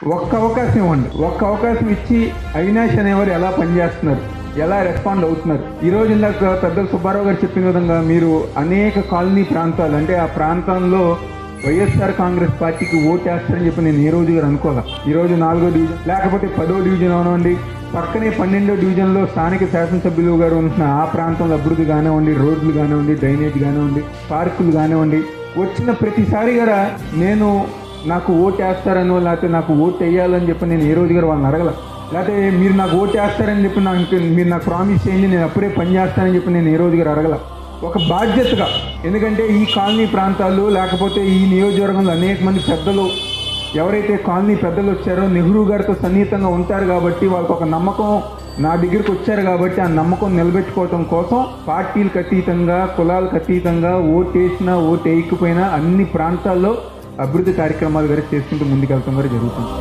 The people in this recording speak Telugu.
ఒక్క అవకాశం ఇవ్వండి. ఒక్క అవకాశం ఇచ్చి అవినాష్ అనేవారు ఎలా పనిచేస్తున్నారు? ఎలా రెస్పాండ్ అవుతున్నారు? ఈ రోజు ఇందాక పెద్ద సుబ్బారావు గారు చెప్పిన విధంగా మీరు అనేక కాలనీ ప్రాంతాలు అంటే ఆ ప్రాంతంలో వైఎస్ఆర్ కాంగ్రెస్ పార్టీకి ఓటేస్తారని చెప్పి నేను ఏ రోజు గారు అనుకోలే ఈ రోజు నాలుగో డివిజన్ లేకపోతే పదో డివిజన్ అవనండి. పక్కనే పన్నెండో డివిజన్లో స్థానిక శాసనసభ్యులు గారు ఉంటున్న ఆ ప్రాంతంలో అభివృద్ధి కానివ్వండి రోడ్లు కానివ్వండి డ్రైనేజ్ కానివ్వండి పార్కులు కానివ్వండి వచ్చిన ప్రతిసారి కూడా నేను నాకు ఓటు వేస్తారనో లేకపోతే నాకు ఓటు వేయాలని చెప్పి నేను ఏ రోజు గారు వాళ్ళని అడగల. లేకపోతే మీరు నాకు ఓటు వేస్తారని చెప్పి నాకు మీరు నాకు ప్రామిస్ చేయండి నేను అప్పుడే పని చేస్తానని చెప్పి నేను ఏ రోజు గారు అడగల. ఒక బాధ్యతగా. ఎందుకంటే ఈ కాలనీ ప్రాంతాలు లేకపోతే ఈ నియోజకవర్గంలో అనేక మంది పెద్దలు ఎవరైతే కాలనీ పెద్దలు వచ్చారో నెహ్రూ గారితో సన్నిహితంగా ఉంటారు కాబట్టి వాళ్ళకి ఒక నమ్మకం నా దగ్గరికి వచ్చారు కాబట్టి ఆ నమ్మకం నిలబెట్టుకోవటం కోసం పార్టీలకు అతీతంగా కులాలకు అతీతంగా ఓటు వేసినా ఓటు వేయకపోయినా అన్ని ప్రాంతాల్లో అభివృద్ధి కార్యక్రమాలు వేరే చేసుకుంటూ ముందుకెళ్తాం కూడా జరుగుతుంది.